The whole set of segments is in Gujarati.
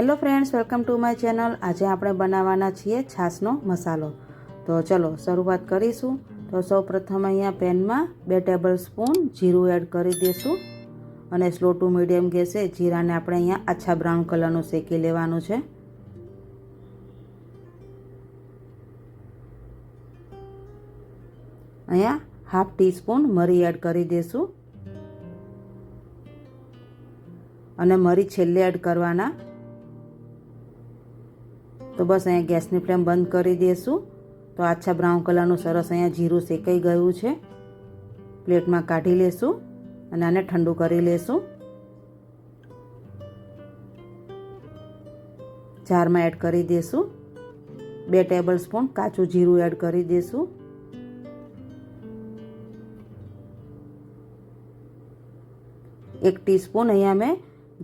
Hello friends, welcome to my channel. આજે આપણે બનાવવાના છીએ છાશનો મસાલો. તો ચલો શરૂઆત કરીશું. તો સૌ પ્રથમ અહીંયા પેનમાં બે ટેબલ સ્પૂન જીરું એડ કરી દઈશું અને સ્લો ટુ મીડિયમ ગેસે જીરાને આપણે અહીંયા આછા બ્રાઉન કલરનું શેકી લેવાનું છે. અહીંયા હાફ ટીસ્પૂન મરી એડ કરી દઈશું અને મરી છેલ્લે એડ કરવાના તો બસ અહીંયા ગેસની ફ્લેમ બંધ કરી દઈશું તો આછા બ્રાઉન કલરનું સરસ અહીંયા જીરું શેકાઈ ગયું છે. પ્લેટમાં કાઢી લેશું અને આને ઠંડુ કરી લેશું. જારમાં એડ કરી દઈશું બે ટેબલ સ્પૂન કાચું જીરું એડ કરી દઈશું એક ટીસ્પૂન અહીંયા મેં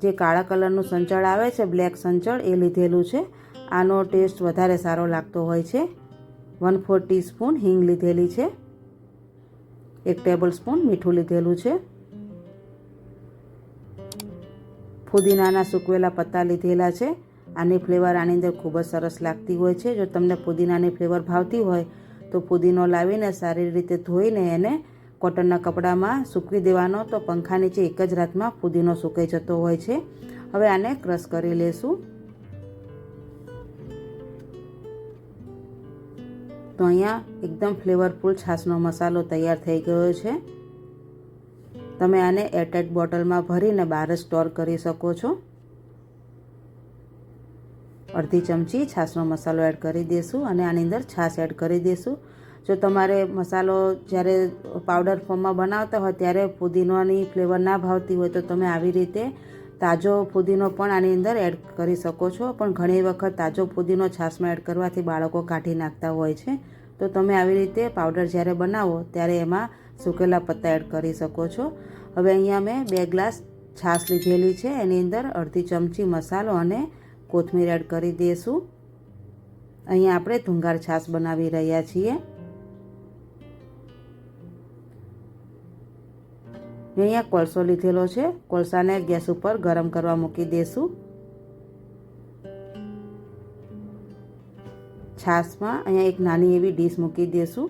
જે કાળા કલરનું સંચળ આવે છે, બ્લેક સંચળ, એ લીધેલું છે. આનો ટેસ્ટ વધારે સારો લાગતો હોય છે. વન ફોર ટીસ્પૂન હિંગ લીધેલી છે. એક ટેબલ સ્પૂન મીઠું લીધેલું છે. ફુદીનાના સૂકવેલા પત્તા લીધેલા છે. આની ફ્લેવર આની અંદર ખૂબ જ સરસ લાગતી હોય છે. જો તમને પુદીનાની ફ્લેવર ભાવતી હોય, તો પુદીનો લાવીને સારી રીતે ધોઈને એને કોટનના કપડામાં સૂકવી દેવાનો. તો પંખા નીચે એક જ રાતમાં પુદીનો સુકાઈ જતો હોય છે. હવે આને ક્રશ કરી લેશું. તો અહીંયા એકદમ ફ્લેવરફુલ છાશનો મસાલો તૈયાર થઈ ગયો છે. તમે આને એરટાઇટ બોટલમાં ભરીને બહાર સ્ટોર કરી શકો છો. અડધી ચમચી છાશનો મસાલો એડ કરી દઈશું અને આની અંદર છાશ એડ કરી દઈશું જો તમારે મસાલો જ્યારે પાવડર ફોર્મમાં બનાવતા હોય ત્યારે પુદીનોની ફ્લેવર ના ભાવતી હોય તો તમે આવી રીતે તાજો પુદીનો પણ આની અંદર એડ કરી શકો છો. પણ ઘણી વખત તાજો પુદીનો છાશમાં એડ કરવાથી બાળકો કાઢી નાખતા હોય છે. તો તમે આવી રીતે પાવડર જ્યારે બનાવો ત્યારે એમાં સૂકેલા પત્તા એડ કરી શકો છો. હવે અહીંયા મેં બે ગ્લાસ છાશ લીધેલી છે. એની અંદર અડધી ચમચી મસાલો અને કોથમીર એડ કરી દઈશું અહીંયા આપણે ધુંગાર છાશ બનાવી રહ્યા છીએ. મેં અહીંયા કોલસો લીધેલો છે. કોલસાને ગેસ ઉપર ગરમ કરવા મૂકી દઈશું છાશમાં અહીંયા એક નાની એવી ડીશ મૂકી દઈશું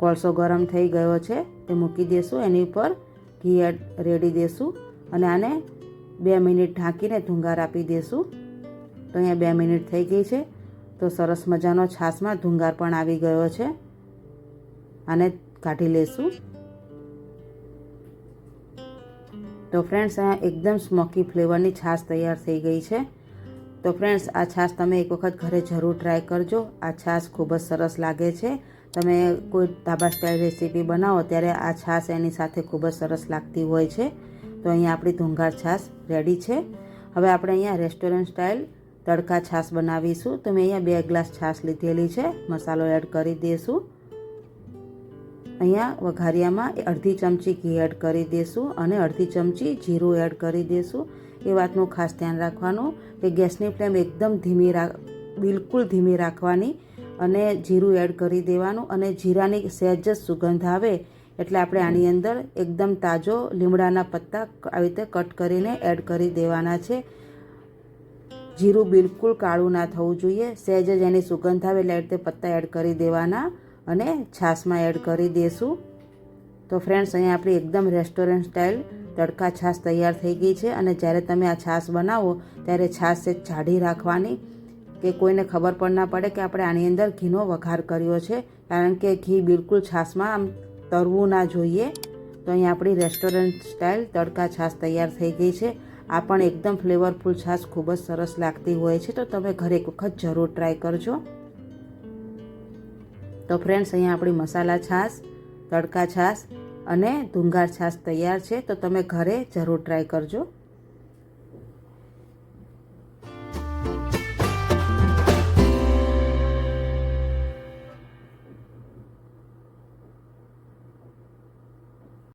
કોલસો ગરમ થઈ ગયો છે, તે મૂકી દઈશું એની ઉપર ઘી રેડી દઈશું અને આને બે મિનિટ ઢાંકીને ધુંગાર આપી દઈશું તો અહીંયા બે મિનિટ થઈ ગઈ છે, તો સરસ મજાનો છાશમાં ધુંગાર પણ આવી ગયો છે. આને કાઢી લઈશું તો ફ્રેન્ડ્સ અહીંયા એકદમ સ્મોકી ફ્લેવરની છાશ તૈયાર થઈ ગઈ છે. તો ફ્રેન્ડ્સ આ છાશ તમે એક વખત ઘરે જરૂર ટ્રાય કરજો. આ છાશ ખૂબ જ સરસ લાગે છે. તમે કોઈ ધાબા સ્ટાઇલ રેસીપી બનાવો ત્યારે આ છાશ એની સાથે ખૂબ જ સરસ લાગતી હોય છે. તો અહીંયા આપણી ધુંગાર છાશ રેડી છે. હવે આપણે અહીંયા રેસ્ટોરન્ટ સ્ટાઇલ તડકા છાશ બનાવીશું. તો મેં અહીંયા બે ગ્લાસ છાશ લીધેલી છે. મસાલો એડ કરી દઈશું. અહીંયા વઘારિયામાં અડધી ચમચી ઘી એડ કરી દઈશું અને અડધી ચમચી જીરું એડ કરી દઈશું એ વાતનું ખાસ ધ્યાન રાખવાનું કે ગેસની ફ્લેમ એકદમ ધીમી રાખ બિલકુલ ધીમી રાખવાની અને જીરું એડ કરી દેવાનું અને જીરાની સહેજ જ સુગંધ આવે એટલે આપણે આની અંદર એકદમ તાજો લીમડાના પત્તા આવી રીતે કટ કરીને એડ કરી દેવાના છે. જીરું બિલકુલ કાળું ના થવું જોઈએ, સહેજ જ એની સુગંધ આવે એટલે રીતે પત્તા એડ કરી દેવાના. અને છાશમાં એડ કરી દઈશું તો ફ્રેન્ડ્સ અહીંયા આપણી એકદમ રેસ્ટોરન્ટ સ્ટાઇલ તડકા છાશ તૈયાર થઈ ગઈ છે અને જ્યારે તમે આ છાશ બનાવો ત્યારે છાશ છે જાડી રાખવાની કે કોઈને ખબર પણ ના પડે કે આપણે આની અંદર ઘીનો વઘાર કર્યો છે. કારણ કે ઘી બિલકુલ છાશમાં આમ તરવું ના જોઈએ. તો અહીંયા આપણી રેસ્ટોરન્ટ સ્ટાઇલ તડકા છાશ તૈયાર થઈ ગઈ છે. આ પણ એકદમ ફ્લેવરફુલ છાશ ખૂબ જ સરસ લાગતી હોય છે. તો તમે ઘરે એક વખત જરૂર ટ્રાય કરજો. તો ફ્રેન્ડ્સ અહીંયા આપણી મસાલા છાશ, તડકા છાશ અને ધુંગાર છાશ તૈયાર છે. તો તમે ઘરે જરૂર ટ્રાય કરજો.